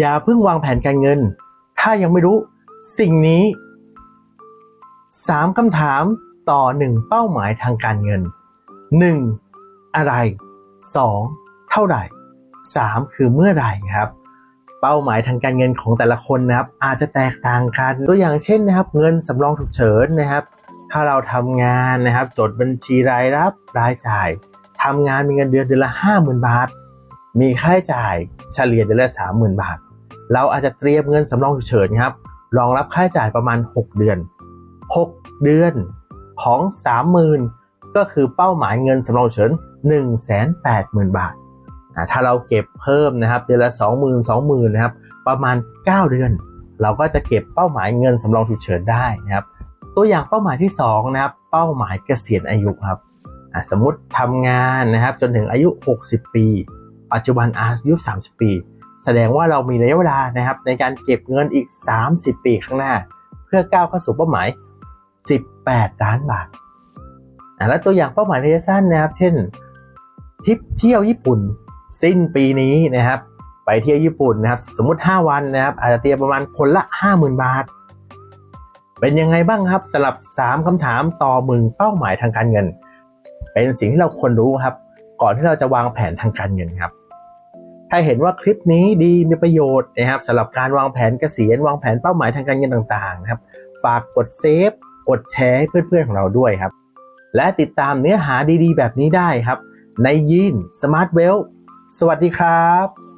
อย่าเพิ่งวางแผนการเงิน ถ้ายังไม่รู้สิ่งนี้ 3คำถามต่อ 1 เป้าหมายทางการเงิน 1. อะไร 2. เท่าไหร่ 3. คือเมื่อไหร่ครับ เป้าหมายทางการเงินของแต่ละคนนะครับ อาจจะแตกต่างกัน ตัวอย่างเช่นนะครับ เงินสำรองฉุกเฉินนะครับ ถ้าเราทำงานนะครับ จดบัญชีรายรับรายจ่ายทำงานมีเงินเดือนเดือนละ 50,000 บาท มีค่าใช้จ่ายเฉลี่ยเดือนละ 30,000 บาท เราอาจจะเตรียมเงินสำรองฉุกเฉินครับรองรับค่าใช้จ่ายประมาณ 6 เดือน 6 เดือนของ 30,000 ก็คือเป้าหมายเงินสำรองฉุกเฉิน180,000 บาทอ่าถ้าเราเก็บเพิ่มนะครับเดือนละ 20,000 20,000นะครับประมาณ 9 เดือน เราก็จะเก็บเป้าหมายเงินสำรองฉุกเฉินได้นะครับตัวอย่างเป้าหมายที่ 2 นะครับ เป้าหมายเกษียณอายุครับสมมติทำงานนะครับจนถึงอายุ 60 ปี ปัจจุบันอายุ 30 ปี แสดงว่าเรามีระยะเวลานะครับในการเก็บเงินอีก 30 ปีข้างหน้า เพื่อก้าวเข้าสู่เป้าหมาย 18 ล้านบาทและตัวอย่างเป้าหมายระยะสั้นนะครับ เช่นทริปเที่ยวญี่ปุ่นสิ้นปีนี้นะครับ ไปเที่ยวญี่ปุ่นนะครับ สมมติ 5 วันนะครับ อาจจะเตรียมประมาณคนละ 50,000 บาท เป็นยังไงบ้างครับสำหรับ 3คำถามต่อมึงเป้าหมายทางการเงิน เป็นสิ่งที่เราควรรู้ครับ ก่อนที่เราจะวางแผนทางการเงินครับ ถ้าเห็นว่าคลิปนี้ดีมีประโยชน์นะครับสำหรับการวางแผนเกษียณวางแผนเป้าหมายทางการเงินต่างๆนะครับฝากกดเซฟกดแชร์ให้เพื่อนๆของเราด้วยครับ และติดตามเนื้อหาดีๆ แบบนี้ได้ครับ ในยีนสมาร์ทเวลสวัสดีครับ